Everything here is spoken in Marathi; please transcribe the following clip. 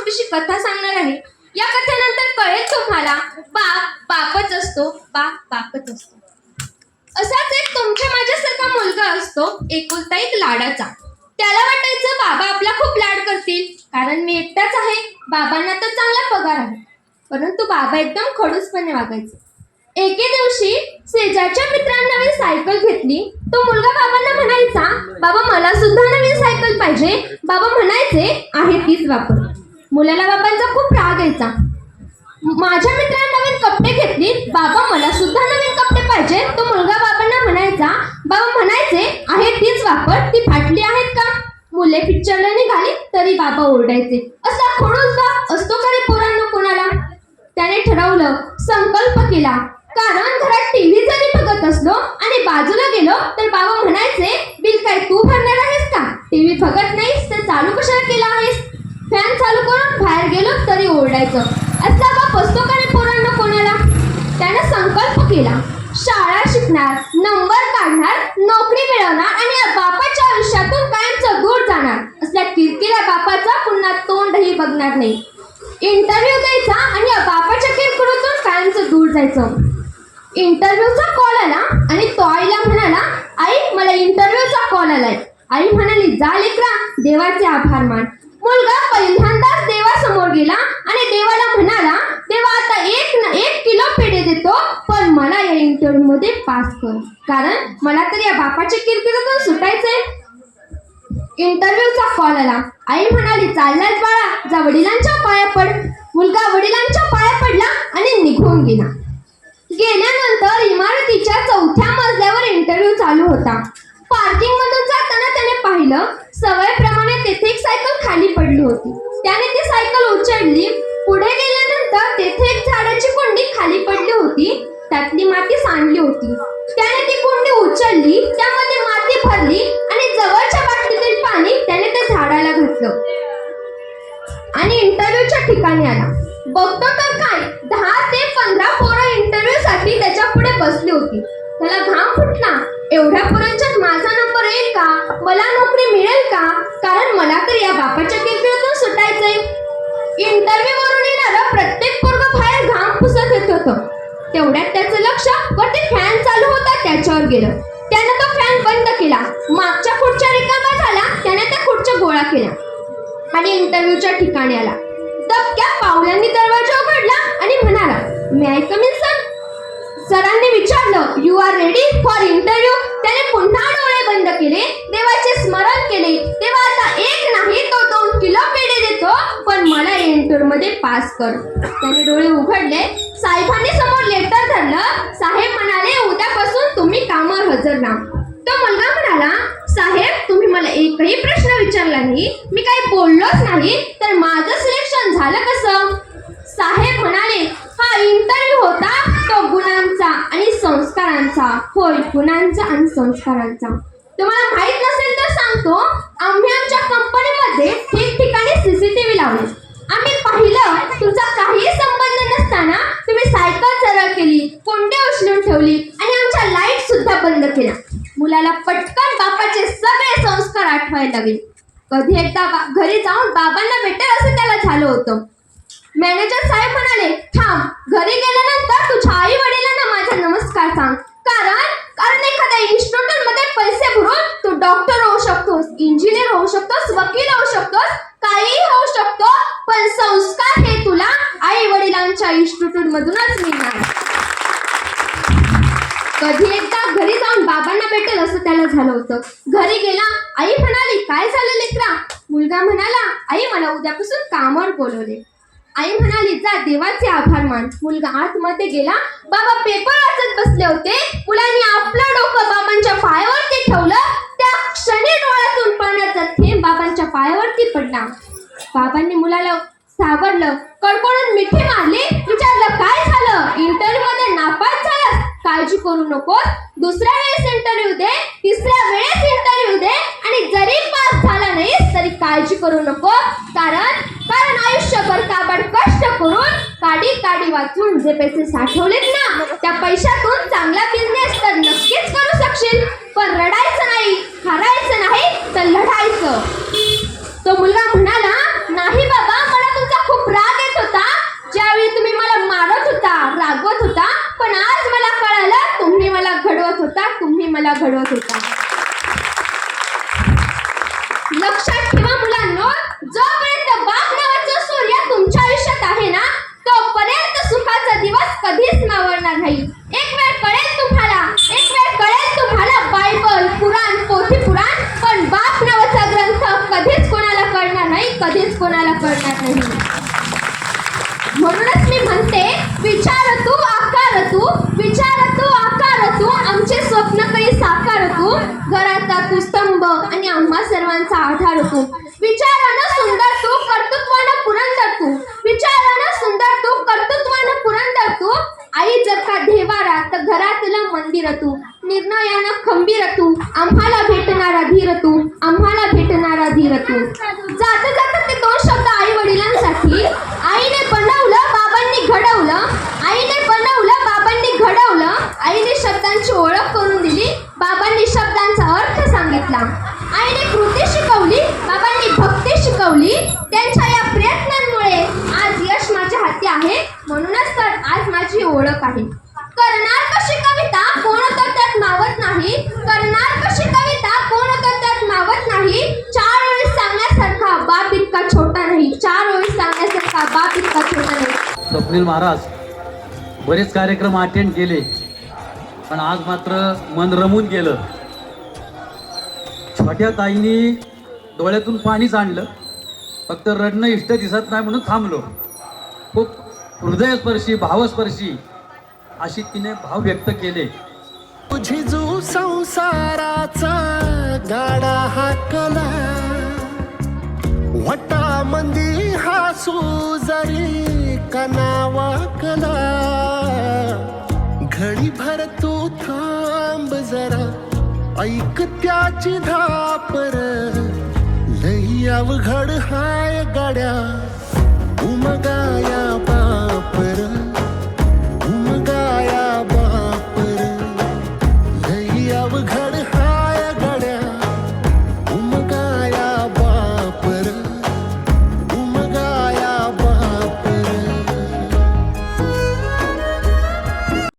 छोटीशी कथा सांगणार आहे. या कथेनंतर कळेल तुम्हाला बाप बापच असतो बाप बापच असतो. असाच एक तुमच्या माझ्यासारखा मुलगा असतो एकुलता एक लाडाचा. त्याला वाटायचं बाबा आपला खूप लाड करतील. कारण मी एकटाच आहे बाबांना तर चांगला पगार आहे. परंतु बाबा एकदम खडूसपणे वागायचे. एके दिवशी शेजारच्या मित्रांना नवीन सायकल घेतली. तो मुलगा बाबांना म्हणायचा बाबा मला सुद्धा नवीन सायकल पाहिजे. बाबा म्हणायचे आहे तीच वापर. मुलाला बाबांचा खूप राग यायचा. माझ्या मित्राने नवीन कपडे घेतली. बाबा मला सुद्धा नवीन कपडे पाहिजे. तो मुलगा बाबांना म्हणायचा बाबा म्हणायचे आहे तीच वापर. ती फाटली आहेत का? मुले पिक्चरला निघाली तरी बाबा ओरडायचे असा खडूस बाप असतो का रे पोरांनो कोणाला? त्याने ठरवलं संकल्प केला. कारण घरात टीव्ही जरी बघत असलो आणि बाजूला गेलो तर बाबा म्हणायचे बिल काय तू भरणार आहेस का? टीव्ही बघत नाहीस तर चालू कशाला केला आहे? बाहेर गेलो तरी ओरडायचं. असला बाप असतो का नाही पोरांना कोणाला? त्यानं संकल्प केला. शाळा शिकणार नंबर काढणार नोकरी मिळवणार आणि बापाच्या आयुष्यातून कायमचं दूर जाणार. असल्या किरकिऱ्या बापाचा पुन्हा तोंडही बघणार नाही. इंटरव्ह्यू द्यायचा आणि बापाच्या किरकिरीतून कायमचं दूर जायचं. इंटरव्ह्यूचा कॉल आला आणि तो आईला म्हणाला आई मला इंटरव्ह्यूचा कॉल आलाय. आई म्हणाली जा लेकरा देवाचे आभार मान. मुलगा पहिल्यांदाच देवासमोर गेला आणि देवाला म्हणाला देवा आता एक न एक किलो पेढे देतो पण मला या इंटरव्ह्यू मध्ये पास कर. कारण मला तर या बापाच्या किरकिरीतून सुटायचंय. इंटरव्ह्यूचा कॉल आला. आई म्हणाली चाललाच बाळा जा वडिलांच्या पाया पड. मुलगा वडिलांच्या पाया पडला आणि निघून गेला. गेल्यानंतर इमारतीच्या चौथ्या मजल्यावर इंटरव्ह्यू चालू होता. पार्किंग मधून जाताना त्याने पाहिलं सवयप्रमाणे तेथे सायकल खाली पडली होती. त्याने ती सायकल उचलली. पुढे गेल्यानंतर तेथे एक झाडाची कुंडी खाली पडली होती. त्यातली माती सांडली होती. त्याने ती कुंडी उचलली. त्यामध्ये माती भरली आणि जवळच्या बाटलीतील पाणी त्याने त्या झाडाला घातलं. आणि इंटरव्ह्यूच्या ठिकाणी आला. बघतो तर काय? दहा ते पंधरा पोरं इंटरव्ह्यू साठी त्याच्या पुढे बसली होती. त्याला घाम फुटला. एवढ्या पोरांच्यात माझा नंबर येईल का? मला नोकरी मिळेल का? कारण मला तर या बापाच्या किरकिरीतून सुटायचंय. इंटरव्ह्यू वरून येणारं प्रत्येक पोरग बाहेर घाम पुसत येत होतं. तेवढ्यात त्याचं लक्ष वरती फॅन चालू होता त्याच्यावर गेलं. त्यानं तो फॅन बंद केला. मागच्या खुर्च्या रिकामा झाला त्याने त्या खुर्च्या गोळा केल्या. आणि इंटरव्ह्यूच्या ठिकाणी आला. दबक्या पावलांनी दरवाजा उघडला आणि म्हणाला मी आय कमीन सर सरांनी विचारलं you are ready for interview त्याने पुन्हा डोळे बंद केले देवाचे स्मरण केले. तेव्हा आता एक नाही तो दोन किलो पेढे देतो पण मला इंटरमध्ये पास कर. त्याने डोळे उघडले. साहेबांनी समोर लेटर धरलं. साहेब म्हणाले उद्यापासून तुम्ही कामावर हजर राहा. तो मुलगा म्हणाला साहेब तुम्ही मला एकही प्रश्न विचारला नाही. मी काही बोललोच नाही. तर माझं सिलेक्शन झालं कसं? साहेब म्हणाले हा इंटरव्ह्यू संस्कारांचा होय गुणांचा आणि संस्कारांचा. तुम्हाला माहीत नसेल तर सांगतो आम्ही आमच्या कंपनीमध्ये ठिकठिकाणी सीसीटीव्ही लावले. आम्ही पाहिलं तुमचा काही संबंध नसताना तुम्ही सायकल सरळ केली कोंडे उचलून ठेवली आणि आमच्या लाइट सुद्धा बंद केल्या. मुलाला पटकन बापाचे सगळे संस्कार आठवायला लागले. कधी एकदा बा- घरी जाऊन बाबांना भेटेल असं त्याला झालं होतं. मॅनेजर साहेब म्हणाले थांब घरी गेल्यानंतर तुझ्या आई वडिलांना माझा नमस्कार सांग कारण कारण एखाद्या इन्स्टिट्यूटमध्ये पैसे भरून तू डॉक्टर होऊ शकतोस इंजिनियर होऊ शकतोस वकील होऊ शकतोस काहीही होऊ शकतो पण संस्कार हे तुला आई तुमच्या इन्स्टिट्यूट मधूनच मिळणार कधी एकदा घरी जाऊन बाबांना भेटेल असं त्याला झालं होतं. घरी गेला आई म्हणाली काय झालं लेकरा मुलगा म्हणाला आई मला उद्यापासून कामावर बोलवले. आई म्हणाली जा देवाचे आभार मान. मुलगा आतमध्ये गेला बाबा पेपर वाचत बसले होते. मुलांनी आपलं डोकं बाबांच्या पायावरती ठेवलं. त्या क्षणी डोळ्यातून पाण्याचा थेंब बाबांच्या पायावरती पडला. बाबांनी मुलाला सावरलं. कडकडून मिठी मारली. विचारलं काय झालं? इंटरव्ह्यू मध्ये नापास झालास? काळजी करू नकोस. दुसऱ्या वेळेस इंटरव्ह्यू दे. तिसऱ्या वेळेस इंटरव्ह्यू दे. आणि जरी पास झाला नाहीस तरी काळजी करू नको कारण कारण आयुष्यभर काबड कष्ट करून काडी काडी वाचून जे पैसे साठवलेत ना त्या पैशातून चांगला बिझनेस तर नक्कीच करू शकशील. पण रडायचं नाही हरायचं नाही तर लढायचं. तो मुलगा म्हणाला नाही बाबा पण आज मला कळालं तुम्ही मला घडवत होता तुम्ही मला घडवत होता. आणि आम्हा सर्वांचा आधार तू विचारानं सुंदर तू कर्तृत्वानं पुरंदर तू विचारानं सुंदर तू कर्तृत्वानं पुरंदर तू आई जर का देवारा तर घरातलं मंदिर तू निर्णयानं खंबीर तू आम्हाला भेटणारा धीर तू माझी आहे. करणार कशी कविता? कोण तर त्यात मावत नाही. करणार कशी कविता? कोण तर त्यात मावत नाही. चार ओळी सांगण्यासारखा बाप इतका छोटा नाही. चार ओळी सांगण्यासारखा बाप इतका छोटा नाही. स्वप्नील महाराज बरेच कार्यक्रम अटेंड केले पण आज मात्र मन रमून गेलं. छोट्या ताईंनी डोळ्यातून पाणीच आणलं. फक्त रडणं इष्ट दिसत नाही म्हणून थांबलो. खूप हृदयस्पर्शी भावस्पर्शी अशी तिने भाव व्यक्त केले. झिजू संसाराचा गाडा हाकला वटामंदी हासू जरी कनावा कला. घडी भर तू थांब जरा ऐक त्याची धापर. लई अवघड हाय गाड्या उमगाया